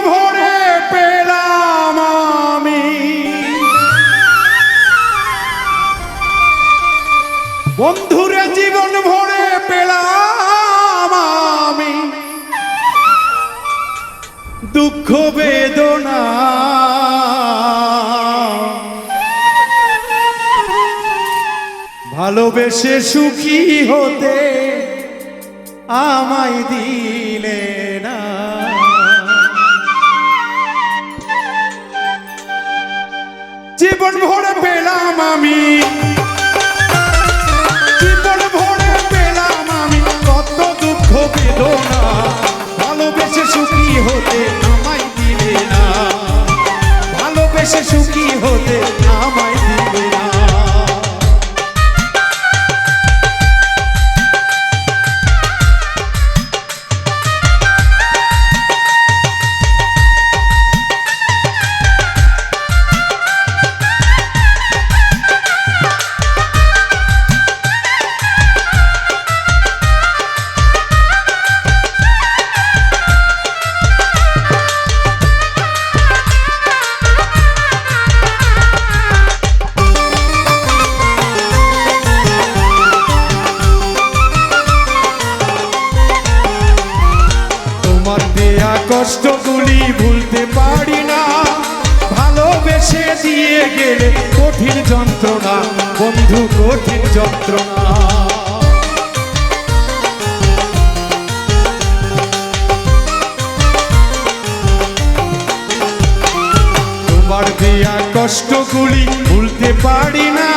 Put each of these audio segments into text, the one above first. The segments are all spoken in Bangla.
ভরে পেলাম আমি। বন্ধুরে জীবন ভরে পেলাম আমি। দুঃখ, বেদনা। ভালোবেসে সুখী হতে আমায় দিলে জীবন ভরে পেলাম আমি। কষ্টগুলি ভুলতে পারি না। ভালোবেসে দিয়ে গেলে কঠিন যন্ত্রণা, বন্ধু কঠিন যন্ত্রণা। তোমার দেয়া কষ্টগুলি ভুলতে পারি না।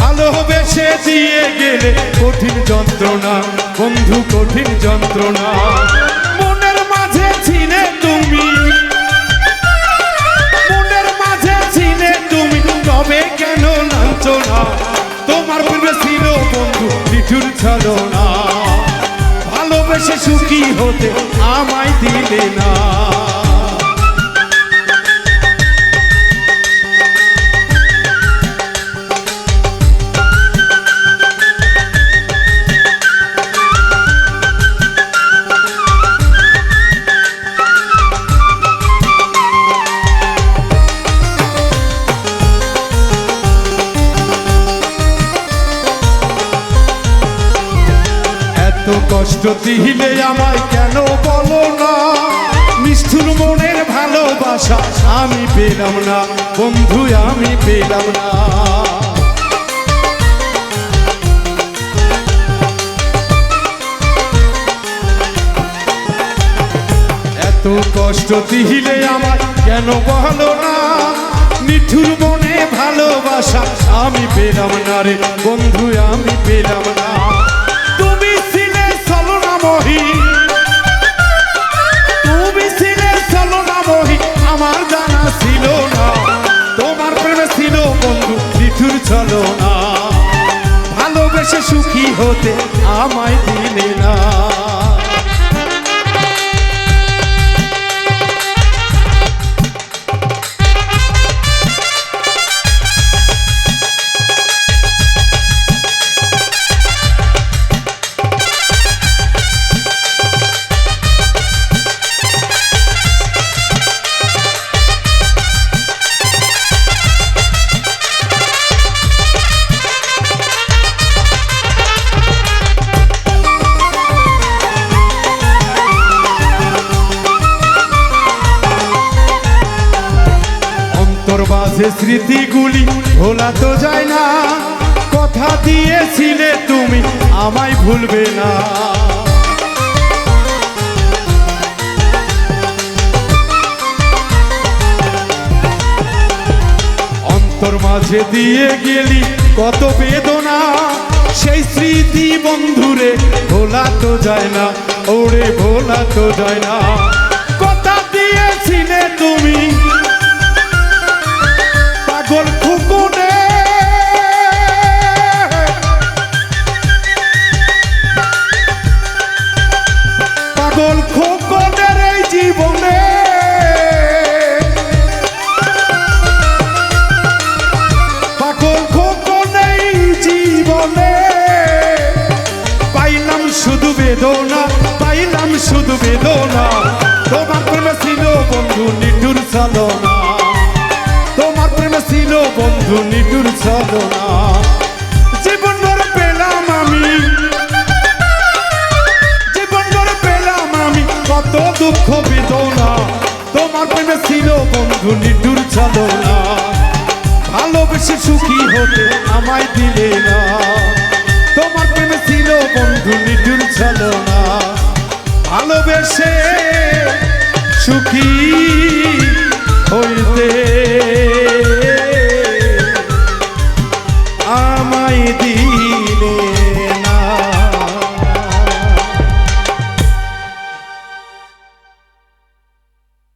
ভালোবেসে দিয়ে গেলে কঠিন যন্ত্রণা, বন্ধু কঠিন যন্ত্রণা। ছলো না। ভালোবেসে সুখী হতে আমায় দিলে না। কষ্ট দিলে আমায় কেন বলো না? নিষ্ঠুর মনের ভালোবাসা আমি পেলাম না, বন্ধু, আমি পেলাম না। এত কষ্ট দিলে আমায় কেন বলো না? নিঠুর মনে ভালোবাসা আমি পেলাম না রে, বন্ধু, আমি পেলাম না। নিঠুর চলো না ভালোবেসে সুখী হতে আমায় দিলে না। বাজে স্মৃতিগুলি ভোলা তো যায় না। কথা দিয়েছিলে তুমি, আমায় ভুলবে না। অন্তর মাঝে দিয়ে গেলি কত বেদনা, সেই স্মৃতি বন্ধুরে ভোলা তো যায় না, ওরে ভোলা তো যায় না। কথা দিয়েছিলে তুমি বেদনা, পাইলাম শুধু বেদনা। তোমার প্রেম ছিল বন্ধু নিটুর সাধনা তোমার প্রেম ছিল বন্ধু নিটুর সাধনা দুঃখ বেদনা। তোমার প্রেমে ছিল বন্ধু নিঠুর সাধনা ভালোবেসে সুখী হতে আমায় দিলে না। ভালোবেসে সুখী।